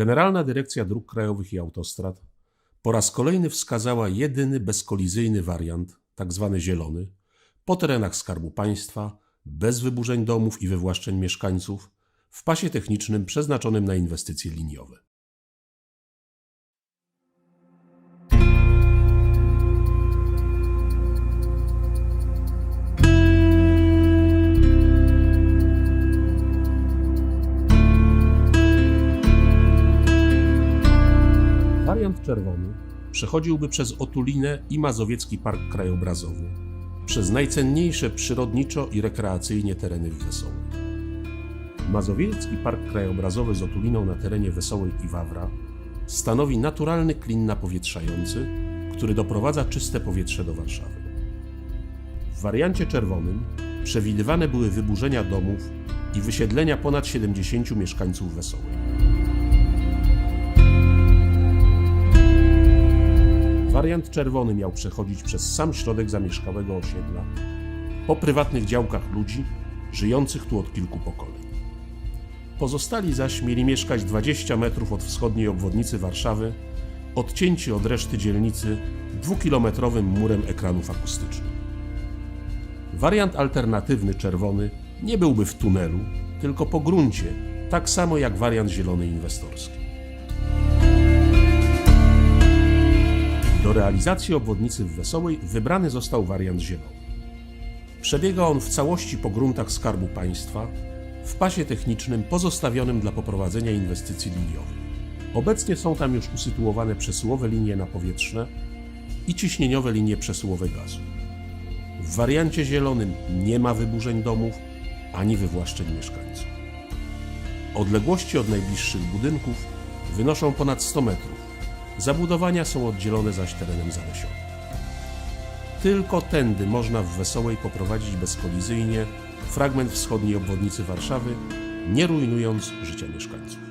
Generalna Dyrekcja Dróg Krajowych i Autostrad po raz kolejny wskazała jedyny bezkolizyjny wariant, tzw. zielony, po terenach Skarbu Państwa, bez wyburzeń domów i wywłaszczeń mieszkańców, w pasie technicznym przeznaczonym na inwestycje liniowe. Wariant czerwony przechodziłby przez Otulinę i Mazowiecki Park Krajobrazowy, przez najcenniejsze przyrodniczo i rekreacyjnie tereny w Wesołej. Mazowiecki Park Krajobrazowy z Otuliną na terenie Wesołej i Wawra stanowi naturalny klin napowietrzający, który doprowadza czyste powietrze do Warszawy. W wariancie czerwonym przewidywane były wyburzenia domów i wysiedlenia ponad 70 mieszkańców Wesołej. Wariant czerwony miał przechodzić przez sam środek zamieszkałego osiedla, po prywatnych działkach ludzi żyjących tu od kilku pokoleń. Pozostali zaś mieli mieszkać 20 metrów od wschodniej obwodnicy Warszawy, odcięci od reszty dzielnicy dwukilometrowym murem ekranów akustycznych. Wariant alternatywny czerwony nie byłby w tunelu, tylko po gruncie, tak samo jak wariant zielony inwestorski. Do realizacji obwodnicy w Wesołej wybrany został wariant zielony. Przebiega on w całości po gruntach Skarbu Państwa, w pasie technicznym pozostawionym dla poprowadzenia inwestycji liniowych. Obecnie są tam już usytuowane przesyłowe linie napowietrzne i ciśnieniowe linie przesyłowe gazu. W wariancie zielonym nie ma wyburzeń domów ani wywłaszczeń mieszkańców. Odległości od najbliższych budynków wynoszą ponad 100 metrów. Zabudowania są oddzielone zaś terenem zalesionym. Tylko tędy można w Wesołej poprowadzić bezkolizyjnie fragment wschodniej obwodnicy Warszawy, nie rujnując życia mieszkańców.